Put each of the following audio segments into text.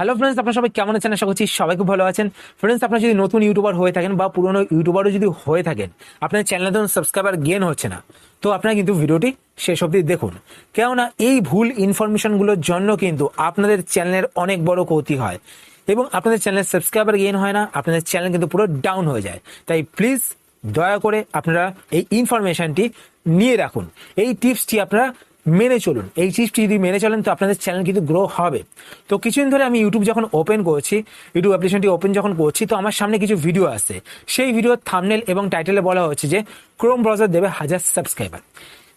Hello friends আপনারা সবাই কেমন আছেন? আশা করছি সবাই খুব ভালো আছেন। ফ্রেন্ডস আপনারা যদি নতুন ইউটিউবার হয়ে থাকেন বা পুরনো ইউটিউবারও যদি হয়ে থাকেন আপনার চ্যানেলে ধরুন সাবস্ক্রাইবার গেন হচ্ছে না, তো আপনারা কিন্তু ভিডিওটি শেষ অবধি দেখুন। কেননা এই ভুল ইনফরমেশনগুলোর জন্য কিন্তু আপনাদের চ্যানেলের অনেক বড় ক্ষতি হয় এবং আপনাদের চ্যানেলের সাবস্ক্রাইবার গেন হয় না, আপনাদের চ্যানেল কিন্তু পুরো ডাউন হয়ে যায়। তাই প্লিজ দয়া করে আপনারা এই ইনফরমেশনটি নিয়ে রাখুন। এই টিপসটি আপনারা মেনে চলুন। এই টিপসটি যদি মেনে চলেন, তো আপনাদের চ্যানেল কিন্তু গ্রো হবে। তো কিছুদিন ধরে আমি ইউটিউব যখন ওপেন করছি ইউটিউব অ্যাপ্লিকেশনটি ওপেন যখন করছি, তো আমার সামনে কিছু ভিডিও আসছে। সেই ভিডিওর থামনেল এবং টাইটেলে বলা হচ্ছে যে ক্রোম ব্রাউজার দেবে হাজার সাবস্ক্রাইবার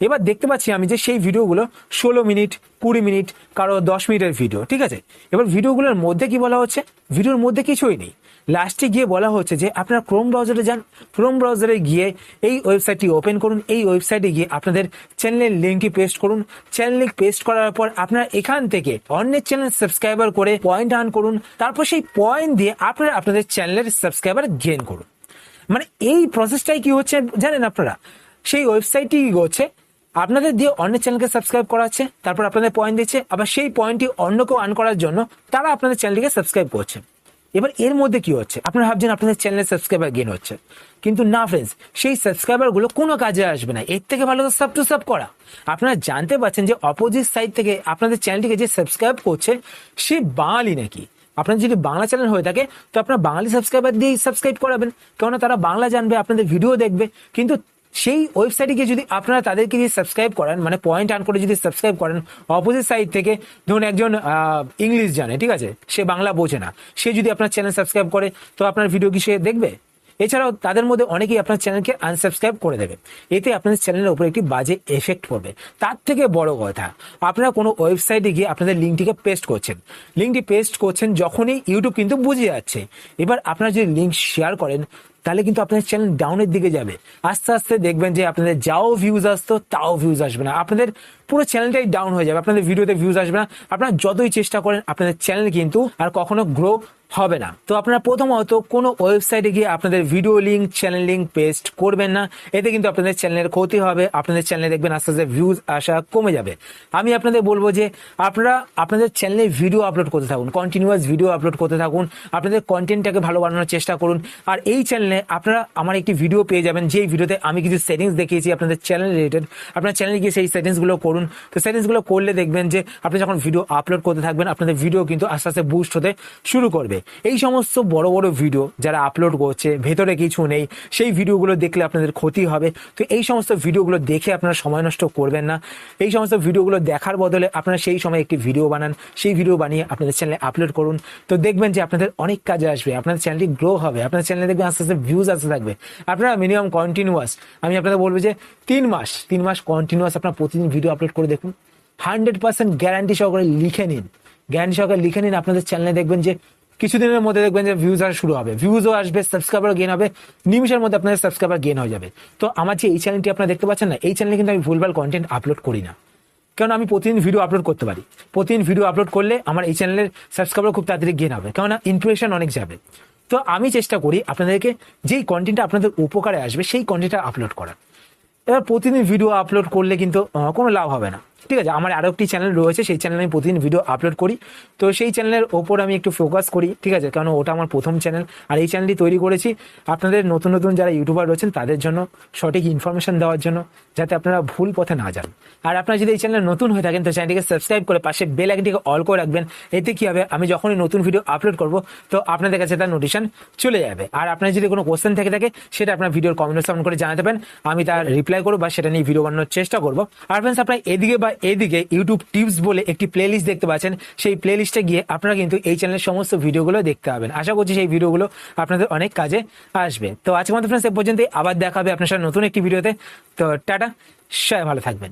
এবার দেখতে পাচ্ছি আমি যে সেই ভিডিওগুলো ষোলো মিনিট, কুড়ি মিনিট, কারও দশ মিনিটের ভিডিও ঠিক আছে? এবার ভিডিওগুলোর মধ্যে কি বলা হচ্ছে? ভিডিওর মধ্যে কিছুই নেই। লাস্টে গিয়ে বলা হচ্ছে যে আপনারা ক্রোম ব্রাউজারে যান ক্রোম ব্রাউজারে গিয়ে এই ওয়েবসাইটটি ওপেন করুন, এই ওয়েবসাইটে গিয়ে আপনাদের চ্যানেলের লিঙ্কটি পেস্ট করুন। চ্যানেল লিঙ্ক পেস্ট করার পর আপনারা এখান থেকে অন্যের চ্যানেল সাবস্ক্রাইবার করে পয়েন্ট আর্ন করুন, তারপর সেই পয়েন্ট দিয়ে আপনারা আপনাদের চ্যানেলের সাবস্ক্রাইবার গেন করুন। মানে এই প্রসেসটাই কি হচ্ছে, জানেন আপনারা? সেই ওয়েবসাইটটি কি করছে আপনাদের দিয়ে অন্য চ্যানেলকে সাবস্ক্রাইব করাচ্ছে তারপর আপনাদের পয়েন্ট দিচ্ছে, আবার সেই পয়েন্টটি অন্য কেউ আর্ন করার জন্য তারা আপনাদের চ্যানেলটিকে সাবস্ক্রাইব করছে। এবার এর মধ্যে কি হচ্ছে? আপনারা ভাবছেন আপনাদের চ্যানেলের সাবস্ক্রাইবার গেন হচ্ছে। কিন্তু না ফ্রেন্ডস সেই সাবস্ক্রাইবারগুলো কোনো কাজে আসবে না। এর থেকে ভালো তো সাব টু সাব করা। আপনারা জানতে পারছেন যে অপোজিট সাইড থেকে আপনাদের চ্যানেলটিকে যে সাবস্ক্রাইব করছে, সে বাঙালি নাকি? আপনার যদি বাংলা চ্যানেল হয়ে থাকে, তো আপনার বাঙালি সাবস্ক্রাইবার দিয়েই সাবস্ক্রাইব করাবেন। কেননা তারা বাংলা জানবে, আপনাদের ভিডিও দেখবে। কিন্তু সেই ওয়েবসাইটে গিয়ে যদি আপনারা তাদেরকে যদি সাবস্ক্রাইব করেন মানে পয়েন্ট আর্ন করে যদি সাবস্ক্রাইব করেন অপোজিট সাইড থেকে ধরুন একজন ইংলিশ জানে, ঠিক আছে? সে বাংলা বোঝে না। সে যদি আপনার চ্যানেল সাবস্ক্রাইব করে, তো আপনার ভিডিও কি সে দেখবে? এছাড়াও তাদের মধ্যে অনেকেই আপনার চ্যানেলকে আনসাবস্ক্রাইব করে দেবে। এতে আপনাদের চ্যানেলের উপর একটি বাজে এফেক্ট পড়বে। তার থেকে বড় কথা, আপনারা কোনো ওয়েবসাইটে গিয়ে আপনাদের লিঙ্কটিকে পেস্ট করছেন। লিঙ্কটি পেস্ট করছেন যখনই ইউটিউব কিন্তু বুঝে যাচ্ছে। এবার আপনারা যদি লিঙ্ক শেয়ার করেন তাহলে কিন্তু আপনাদের চ্যানেল ডাউনের দিকে যাবে। আস্তে আস্তে দেখবেন যে আপনাদের যাও ভিউজ আসতো, তাও ভিউজ আসবে না। আপনাদের পুরো চ্যানেলটাই ডাউন হয়ে যাবে। আপনাদের ভিডিওতে ভিউজ আসবে না। আপনারা যতই চেষ্টা করেন, আপনাদের চ্যানেল কিন্তু আর কখনো গ্রো হবে না। তো আপনারা প্রথমত কোনো ওয়েবসাইটে গিয়ে আপনাদের video link channel link paste করবেন না। এতে কিন্তু আপনাদের চ্যানেলের ক্ষতি হবে। আপনাদের চ্যানেলে দেখবেন আস্তে আস্তে ভিউজ আসা কমে যাবে। আমি আপনাদের বলব যে আপনারা, আপনাদের চ্যানেলে ভিডিও আপলোড করতে থাকুন। কন্টিনিউয়াস ভিডিও আপলোড করতে থাকুন। আপনাদের কন্টেন্টটাকে ভালো বানানোর চেষ্টা করুন। আর এই চ্যানেলে আপনারা আমার একটি ভিডিও পেয়ে যাবেন। যেই ভিডিওতে আমি কিছু সেটিংস দেখিয়েছি আপনাদের চ্যানেল রিলেটেড আপনার চ্যানেলে গিয়ে সেই সেটিংসগুলো করুন। তো সেটিংসগুলো করলে দেখবেন যে আপনি যখন ভিডিও আপলোড করতে থাকবেন, আপনাদের ভিডিও কিন্তু আস্তে আস্তে বুস্ট হতে শুরু করবে। এই সমস্ত বড় বড় ভিডিও যারা আপলোড করছে, ভেতরে কিছু নেই, সেই ভিডিওগুলো দেখলে আপনাদের ক্ষতি হবে। তো এই সমস্ত ভিডিওগুলো দেখে আপনারা সময় নষ্ট করবেন না। এই সমস্ত ভিডিওগুলো দেখার বদলে আপনারা সেই সময় একটি ভিডিও বানান। সেই ভিডিও বানিয়ে আপনাদের চ্যানেলে আপলোড করুন। তো দেখবেন যে আপনাদের অনেক কাজে আসবে, আপনাদের চ্যানেলটি গ্রো হবে, আপনাদের চ্যানেলে দেখবেন আস্তে আস্তে ভিউজ আসতে থাকবে। আপনারা মিনিমাম কন্টিনিউয়াস আমি আপনাদের বলব যে তিন মাস তিন মাস কন্টিনিউয়াস আপনার প্রতিদিন ভিডিও আপলোড করে দেখুন। হান্ড্রেড পার্সেন্ট গ্যারান্টি সহকারে লিখে নিন। গ্যারান্টি সহকারে লিখে নিন, আপনাদের চ্যানেলে দেখবেন যে কিছুদিনের মধ্যে দেখবেন যে ভিউজ আসা শুরু হবে। ভিউজও আসবে সাবস্ক্রাইবার গেন হবে নিমিশের মধ্যে আপনাদের সাবস্ক্রাইবার গেন হয়ে যাবে। তো আমার যে এই চ্যানেলটি আপনারা দেখতে পাচ্ছেন না, এই চ্যানেলে কিন্তু আমি ভুলভাল কন্টেন্ট আপলোড করি না। কারণ আমি প্রতিদিন ভিডিও আপলোড করতে পারি। প্রতিদিন ভিডিও আপলোড করলে আমার এই চ্যানেলের সাবস্ক্রাইবার খুব তাড়াতাড়ি গেন হবে। কেননা ইমপ্রেশন অনেক যাবে। তো আমি চেষ্টা করি আপনাদেরকে যেই কন্টেন্টটা আপনাদের উপকারে আসবে, সেই কন্টেন্টটা আপলোড করার। এবার প্রতিদিন ভিডিও আপলোড করলে কিন্তু কোনো লাভ হবে না। ঠিক আছে? আমার আরও একটি চ্যানেল রয়েছে, সেই চ্যানেলে আমি প্রতিদিন ভিডিও আপলোড করি। তো সেই চ্যানেলের ওপর আমি একটু ফোকাস করি, ঠিক আছে? কারণ ওটা আমার প্রথম চ্যানেল আর এই চ্যানেলটি তৈরি করেছি আপনাদের নতুন নতুন যারা ইউটিউবার রয়েছেন, তাদের জন্য সঠিক ইনফরমেশন দেওয়ার জন্য, যাতে আপনারা ভুল পথে না যান। আর আপনারা যদি এই চ্যানেলে নতুন হয়ে থাকেন, তো চ্যানেলটিকে সাবস্ক্রাইব করে পাশে বেল আইকনটিকে অল করে রাখবেন। এতে কি হবে? আমি যখনই নতুন ভিডিও আপলোড করব, তো আপনাদের কাছে তার নোটিশন চলে যাবে। আর আপনার যদি কোনো কোশ্চেন থেকে থাকে, সেটা আপনার ভিডিওর কমেন্ট করে জানাতে পারেন। আমি তার রিপ্লাই করব বা সেটা নিয়ে ভিডিও বানানোর চেষ্টা করব। আর ফ্রেন্ডস আপনার এদিকে বা এদিকে ইউটিউব টিপস বলে একটি প্লে দেখতে পাচ্ছেন। সেই প্লে লিস্টে গিয়ে আপনারা কিন্তু এই চ্যানেলের সমস্ত ভিডিওগুলো দেখতে পাবেন। আশা করছি সেই ভিডিওগুলো আপনাদের অনেক কাজে আসবে। তো আজকে মতো ফ্রেন্ডস এ পর্যন্তই। আবার দেখাবে আপনার সাথে নতুন একটি ভিডিওতে তো টাটা, সবাই ভালো থাকবেন।